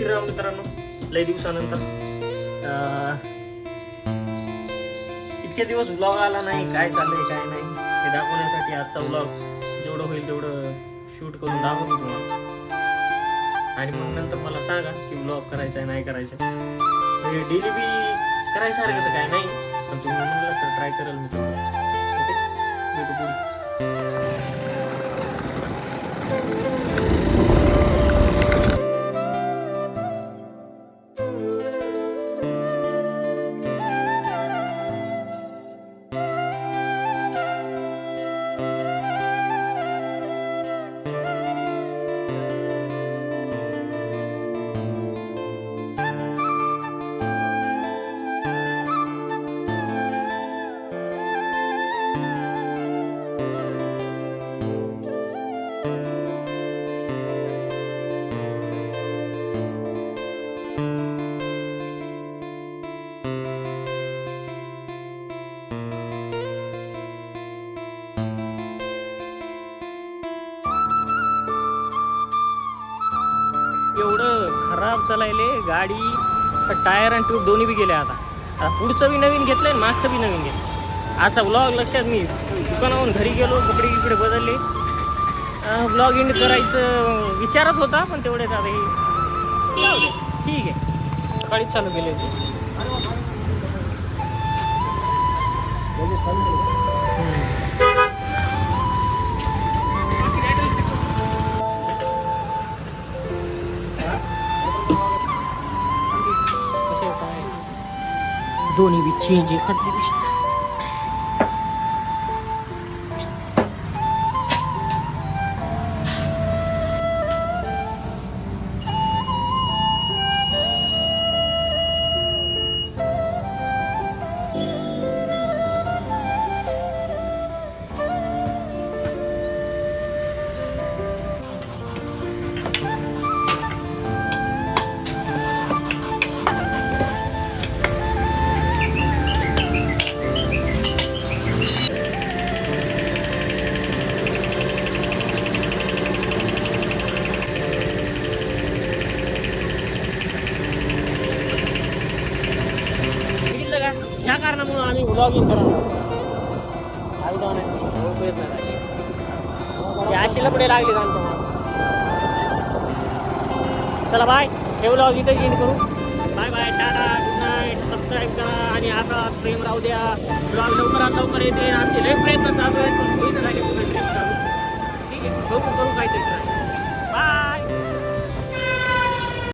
श्रीराम मित्रांनो लय दिवसानंतर. इतके दिवस ब्लॉग आला नाही काय चाललंय काय नाही. हे दाखवण्यासाठी आजचा ब्लॉग जेवढं होईल तेवढं शूट करून दाखवतो तुम्हाला. आणि मग नंतर मला सांगा की ब्लॉग करायचा आहे नाही करायचा आहे. म्हणजे डेली बी करायसारखं तर काय नाही पण तुम्ही म्हणलं तर ट्राय करेल मी ओके? खराब चालायले गाडी टायर आणि ट्यूब दोन्ही बी गेले आता. आता पुढचं बी नवीन घेतलंय आणि मागचं बी नवीन घेतलं आजचा ब्लॉग लक्षात मी दुकानावरून घरी गेलो कपडे इकडे बदलले. ब्लॉग एंड करायचं विचारच होता पण तेवढेच आता हे ठीक आहे. सकाळीच चालू केले. होते दोन्ही बी चेंज एखाद दिवशी कारणामुळे आम्ही व्लॉगिंग ओळखू येत नाही. हे अशी लपडे लागले चला बाय हे व्लॉग इथे एंड करू. Bye bye tata. Good night subscribe करा. आणि आता प्रेम राहू द्या. ब्लॉग लवकरात लवकर येते. आमचे लय प्रयत्न चालू आहेत पण होईना झाले.